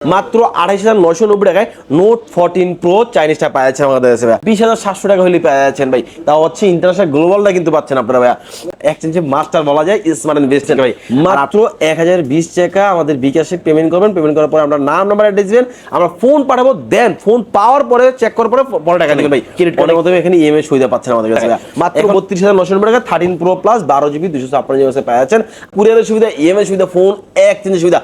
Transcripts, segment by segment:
মাত্র আড়াইশ হাজার নয়শো নব্বই টাকায় নোট ফোরটিন প্রো চাইনিজটা পাচ্ছেন আমাদের কাছে ভাই বিশ হাজার সাতশো টাকা হলে পাচ্ছেন ভাই। তাও হচ্ছে ইন্টারন্যাশনাল গ্লোবালটা কিন্তু পাচ্ছেন আপনারা ভাইয়া। এক্সচেঞ্জে মাস্টার বলা যায় স্মার্ট বেস্ট ভাই। মাত্র এক হাজার বিশ টাকা আমাদের বিকাশে পেমেন্ট করবেন। পেমেন্ট করার পরে আমরা নাম নাম্বার অ্যাড্রেস দিবেন। আমরা ফোন পাঠাবো দেন ফোন পাওয়ার পরে চেক করার পরে পরে টাকা দিবেন ভাই। ক্রেডিট কার্ডের মধ্যে এখানে ইএমআই সুবিধা পাচ্ছেন আমাদের কাছে ভাইয়া। মাত্র বত্রিশ হাজার নশো নব্বই টাকা থার্টিন প্রো প্লাস বারো জিবি দুশো ছাপ্পান্ন জিবি পাচ্ছেন কুরিয়ারের সুবিধা ইএমআই সুবিধা ফোন এক্সচেঞ্জের সুবিধা।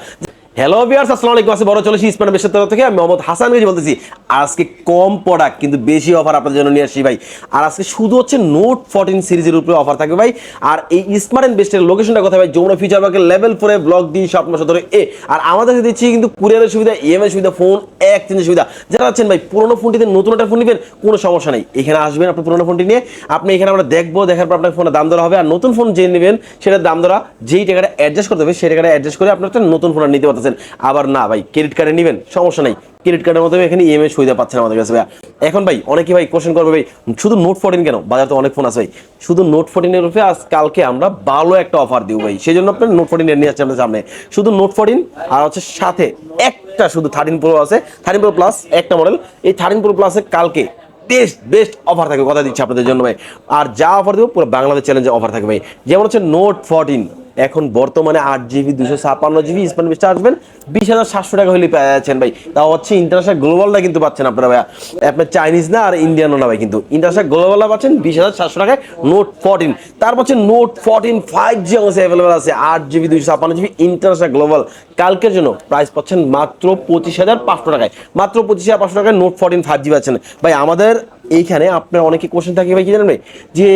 হ্যালো বিয়ার্স আসসালামু আলাইকুম। আছে বড় চলেছি ইসমান বেশের তরফ থেকে। আমি মোহাম্মদ হাসান গেজি বলতেছি, আজকে কম প্রোডাক্ট কিন্তু বেশি অফার আপনাদের জন্য নিয়ে আসি ভাই। আর আজকে শুধু হচ্ছে নোট ফোরটিন সিরিজের উপরে অফার থাকবে ভাই। আর এই স্মার্ট বেস্টের লোকেশনটা কোথায় ভাই? যমুনা ফিচার পার্কের লেভেল ফোরে ব্লক ডি স্বপ্ন সদরে এ আর আমাদের কাছে দিচ্ছি কিন্তু কুরিয়ারের সুবিধা ইএমআই সুবিধা ফোন এক্সচেঞ্জের সুবিধা। যারা আছেন ভাই, পুরোনো ফোনটিতে নতুন একটা ফোন নেবেন, কোনো সমস্যা নেই। এখানে আসবেন আপনি পুরোনো ফোনটি নিয়ে। আপনি এখানে আমরা দেখব, দেখার পর আপনার ফোনের দাম ধরা হবে। আর নতুন ফোন যে নেবেন, সেটার দাম ধরা, যেই টাকাটা অ্যাডজাস্ট করতে হবে, সেই টাকাটা অ্যাডজাস্ট করে আপনি একটা নতুন ফোন নিতে পারতেছেন আবার না ভাই ক্রেডিট কার্ডে নেবেন, সমস্যা নেই। ক্রেডিট কার্ডের মাধ্যমে এখানে ইএমআই সুবিধা পাচ্ছেন আমাদের কাছে ভাইয়া এখন ভাই, অনেকে ভাই কোশ্চেন করবে ভাই, শুধু নোট ফোরটিন কেন? বাজারে তো অনেক ফোন আছে ভাই। শুধু নোট ফোরটিনের উপরে আজ কালকে আমরা ভালো একটা অফার দিব ভাই। সেই জন্য আপনার নোট ফোরটিন নিয়ে আসছি আমাদের সামনে। শুধু নোট ফোরটিন আর হচ্ছে সাথে একটা শুধু থার্টিন প্রো আছে। থার্টিন প্রো প্লাস একটা মডেল এই থার্টিন প্রো প্লাসে কালকে বেস্ট বেস্ট অফার থাকবে, কথা দিচ্ছি আপনাদের জন্য ভাই। আর যা অফার দেবো, পুরো বাংলাদেশ চ্যালেঞ্জে অফার থাকবে ভাই। যেমন হচ্ছে নোট ফোরটিন এখন বর্তমানে আট জিবি দুশো ছাপ্পান্ন জিবি স্মার্ট বিশটা আসবেন বিশ হাজার সাতশো টাকা হলে পাচ্ছেন ভাই। তাও হচ্ছে ইন্টারন্যাশনাল গ্লোবালটা কিন্তু পাচ্ছেন আপনারা ভাইয়া। আপনার চাইনিজ না আর ইন্ডিয়ানও না ভাই কিন্তু। ইন্টারন্যাশনাল গ্লোবালটা পাচ্ছেন বিশ হাজার সাতশো টাকায় নোট ফোরটিন তারপর হচ্ছে নোট ফোরটিন ফাইভ জি অংশে অ্যাভেলেবেল আছে। আট জিবি দুশো ছাপ্পান্ন জিবি ইন্টারন্যাশনাল গ্লোবাল কালকের জন্য প্রাইস পাচ্ছেন মাত্র পঁচিশ হাজার পাঁচশো টাকায়। মাত্র পঁচিশ হাজার পাঁচশো টাকায় নোট ফোরটিন ফাইভ জি পাচ্ছেন। ভাই আমাদের এইখানে আপনার অনেকে কোশ্চেন থাকে, ভাই, কি জানেন ভাই? যে,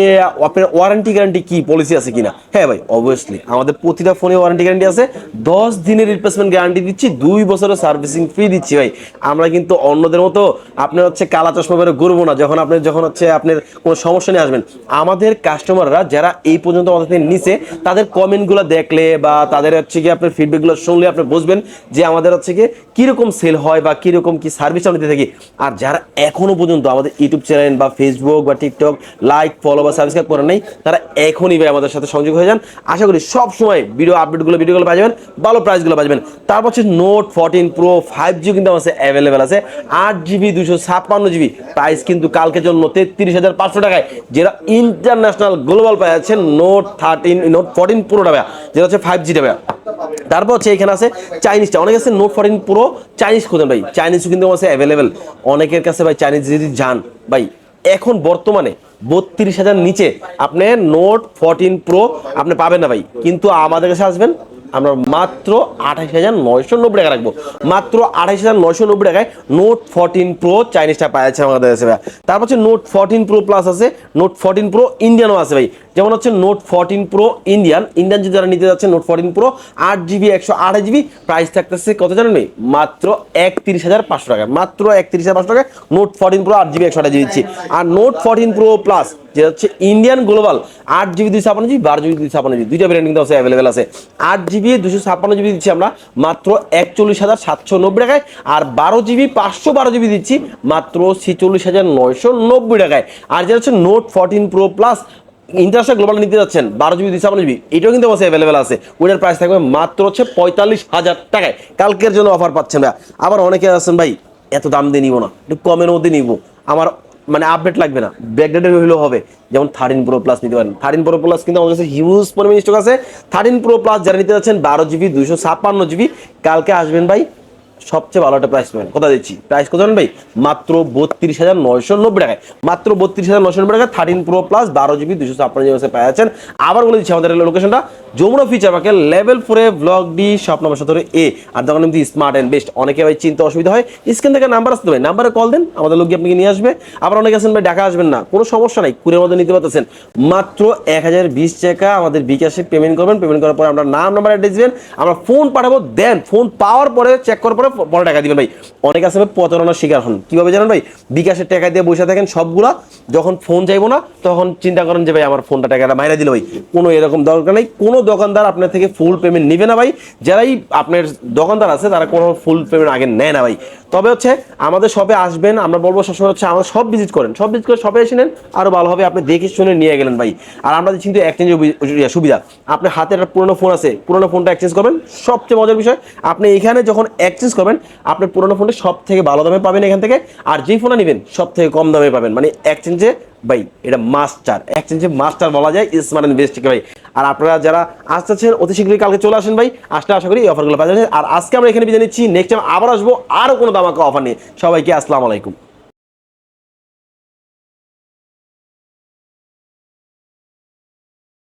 আপনার ওয়ারেন্টি গ্যারান্টি কি? পলিসি আছে কিনা? হ্যাঁ ভাই অবভিয়াসলি আমাদের প্রতিটা ফোনে ওয়ারেন্টি গ্যারান্টি আছে। দশ দিনের রিপ্লেসমেন্ট গ্যারান্টি দিচ্ছি, দুই বছরের সার্ভিসিং ফ্রি দিচ্ছি, ভাই। আমরা কিন্তু অন্যদের মতো আপনার হচ্ছে কালা চশমা বেরো ঘুরবো না। যখন আপনি, যখন হচ্ছে আপনার কোনো সমস্যা নিয়ে আসবেন, আমাদের কাস্টমাররা যারা এই পর্যন্ত আমাদের থেকে নিচে তাদের কমেন্টগুলো দেখলে বা তাদের হচ্ছে কি আপনার ফিডব্যাকগুলো শুনলে আপনি বুঝবেন যে আমাদের হচ্ছে কি কীরকম সেল হয় বা কীরকম কি সার্ভিস আমরা দিয়ে থাকি। আর যারা এখনও পর্যন্ত আমাদের ইউটিউব চ্যানেল বা ফেসবুক বা টিকটক লাইক ফলো বা সাবস্ক্রাইব করেন নাই। তারা এখনই ভাই আমাদের সাথে সংযোগ হয়ে যান। আশা করি সব সময় ভিডিও আপডেটগুলো ভিডিওগুলো পাওয়া যাবেন, ভালো প্রাইসগুলো পাওয়া যাবেন তারপর হচ্ছে note fourteen pro five G কিন্তু আমার অ্যাভেলেবেল আছে। আট জিবি দুশো ছাপ্পান্ন জিবি প্রাইস কিন্তু কালকের জন্য তেত্রিশ হাজার পাঁচশো টাকায়। যেটা ইন্টারন্যাশনাল গ্লোবাল পাওয়া যাচ্ছে নোট থার্টিন নোট ফোরটিন প্রোটা ভাইয়া। যেটা হচ্ছে ফাইভ জিটা ভাইয়া। তারপর হচ্ছে এখানে আছে চাইনিজটা অনেক আছে নোট ফোরটিন প্রো চাইনিজ খুঁজেন ভাই। চাইনিজও কিন্তু আছে অ্যাভেলেবেল অনেকের কাছে ভাই চাইনিজ যদি যান, ভাই, এখন বর্তমানে বত্রিশ হাজার নিচে আপনি নোট ফোরটিন প্রো আপনি পাবেন না ভাই। কিন্তু আমাদের কাছে আসবেন, আমরা মাত্র আঠাশ হাজার নয়শো নব্বই টাকা রাখব। মাত্র আঠাশ হাজার নয়শো নব্বই টাকায় নোট ফোরটিন প্রো চাইনিজটা পাওয়া আমাদের কাছে ভাই। তারপর হচ্ছে নোট ফোরটিন প্রো প্লাস আছে। নোট ফোরটিন প্রো ইন্ডিয়ানও আছে ভাই। যেমন হচ্ছে note fourteen pro Indian Indian যদি যারা নিতে যাচ্ছে নোট ফোরটিন প্রো আট জিবি একশো আঠাশ জিবি প্রাইস থাকতেছে কত জানেন ভাই? মাত্র একত্রিশ হাজার পাঁচশো টাকা, মাত্র একত্রিশ হাজার পাঁচশো টাকা নোট ফোরটিন প্রো আট জিবি একশো আঠাশ জিবি দিচ্ছি। আর নোট ফোরটিন প্রো প্লাস যেটা হচ্ছে ইন্ডিয়ান গ্লোবাল আট জিবি দুই ছাপান্ন জিবি বারো জিবি দুই ছাপান্ন জিবি দুইটা কিন্তু আছে অ্যাভেলেবেল আছে। আট জিবি দুশো ছাপ্পান্ন জিবি দিচ্ছি আমরা, মাত্র একচল্লিশ হাজার সাতশো নব্বই টাকায়, আর বারো জিবি পাঁচশো বারো জিবি দিচ্ছি, মাত্র ছিচল্লিশ হাজার নয়শো নব্বই টাকায়। আর যেটা হচ্ছে note fourteen pro plus international global নিতে যাচ্ছেন, বারো জিবি দুই ছাপান্ন জিবি এটাও কিন্তু আছে অ্যাভেলেবেল আছে। ওইটার প্রাইস থাকবে মাত্র হচ্ছে পঁয়তাল্লিশ হাজার টাকায়। কালকের জন্য অফার পাচ্ছেন ভাই আবার অনেকে আছেন ভাই, এত দাম দিয়ে নিবো না, একটু কমের মধ্যে নিবো। আমার মানে আপডেট লাগবে না ব্যাকডেটেড হলেও হবে। যেমন থার্টিন প্রো প্লাস নিতে পারেন। থার্টিন প্রো প্লাস কিন্তু আমাদের কাছে হিউজ পরিমাণ স্টক আছে। থার্টিন প্রো প্লাস যারা নিতে যাচ্ছেন, বারো জিবি দুশো ছাপ্পান্ন জিবি কালকে আসবেন ভাই সবচেয়ে ভালো একটা প্রাইস পাবেন। কথা দিচ্ছি। প্রাইস কত জানেন ভাই? মাত্র বত্রিশ হাজার নয়শো নব্বই টাকায়। মাত্র বত্রিশ হাজার নয়শো নব্বই টাকা থার্টিন প্রো প্লাস বারো জিবি দুশো ছাপ্পান্ন জিবি পেয়ে যাচ্ছেন। আবার বলে দিচ্ছি আমাদের লোকেশনটা যমুনা ফিচার পাকে লেভেল ফোরে ব্লক ডি শপ নম্বর এ আর দোকান কিন্তু স্মার্ট অ্যান্ড বেস্ট অনেকে ভাই চিন্তা অসুবিধা হয়। স্ক্রিন থেকে নাম্বার আসতে ভাই নাম্বারে কল দেন, আমাদের লোক আপনাকে নিয়ে আসবে। আবার অনেকে আছেন ভাই ঢাকা আসবেন না। কোনো সমস্যা নাই, কুড়ির মধ্যে নিতে পারতেছেন। মাত্র এক হাজার বিশ টাকা আমাদের বিকাশে পেমেন্ট করবেন। পেমেন্ট করার পরে আমরা নাম নাম্বার অ্যাড্রেস দিবেন। আমরা ফোন পাঠাবো, দেন। ফোন পাওয়ার পরে চেক করার পরে পরে টাকা দিবেন ভাই। অনেক আছে ভাই, প্রতারণার শিকার হন। কীভাবে জানেন ভাই? বিকাশের টাকা দিয়ে বসে থাকেন সবগুলা, যখন ফোন যাইবো না, তখন চিন্তা করেন যে ভাই আমার ফোনটা টাকাটা মাইরা দিল ভাই। কোনো এরকম দরকার নেই। কোনো দোকানদার আপনার থেকে ফুল পেমেন্ট নেবে না ভাই। যারাই আপনার দোকানদার আছে, তারা কোনো ফুল পেমেন্ট আগে নেয় না ভাই। তবে হচ্ছে, আমাদের শপে আসবেন, আমরা বলব সবসময় হচ্ছে, আমাদের সব ভিজিট করেন। সব ভিজিট করে শপে এসে নেন আরও ভালো হবে। আপনি দেখে শুনে নিয়ে গেলেন ভাই। আর আমরা কিন্তু এক্সচেঞ্জের সুবিধা। আপনার হাতে একটা পুরোনো ফোন আছে, পুরোনো ফোনটা এক্সচেঞ্জ করবেন। সবচেয়ে মজার বিষয়, আপনি এখানে যখন এক্সচেঞ্জ করবেন আপনার পুরোনো ফোনটি সব থেকে ভালো দামে পাবেন এখান থেকে। আর যেই ফোনটা নেবেন সব থেকে কম দামে পাবেন। মানে এক্সচেঞ্জে ভাই, এটা মাস্টার এক্সচেঞ্জে মাস্টার বলা যায় স্মার্ট বেস্ট ভাই? আর আপনারা যারা আসতেছেন অতি শীঘ্রই কালকে চলে আসেন, ভাই। আসলে আশা করি এই অফারগুলো পাওয়া যাবে। আর আজকে আমরা এখানে বিদায় নিচ্ছি। নেক্সট টাইম আবার আসব আরও কোনো দামাকা অফার নিয়ে। সবাইকে আসসালামু আলাইকুম।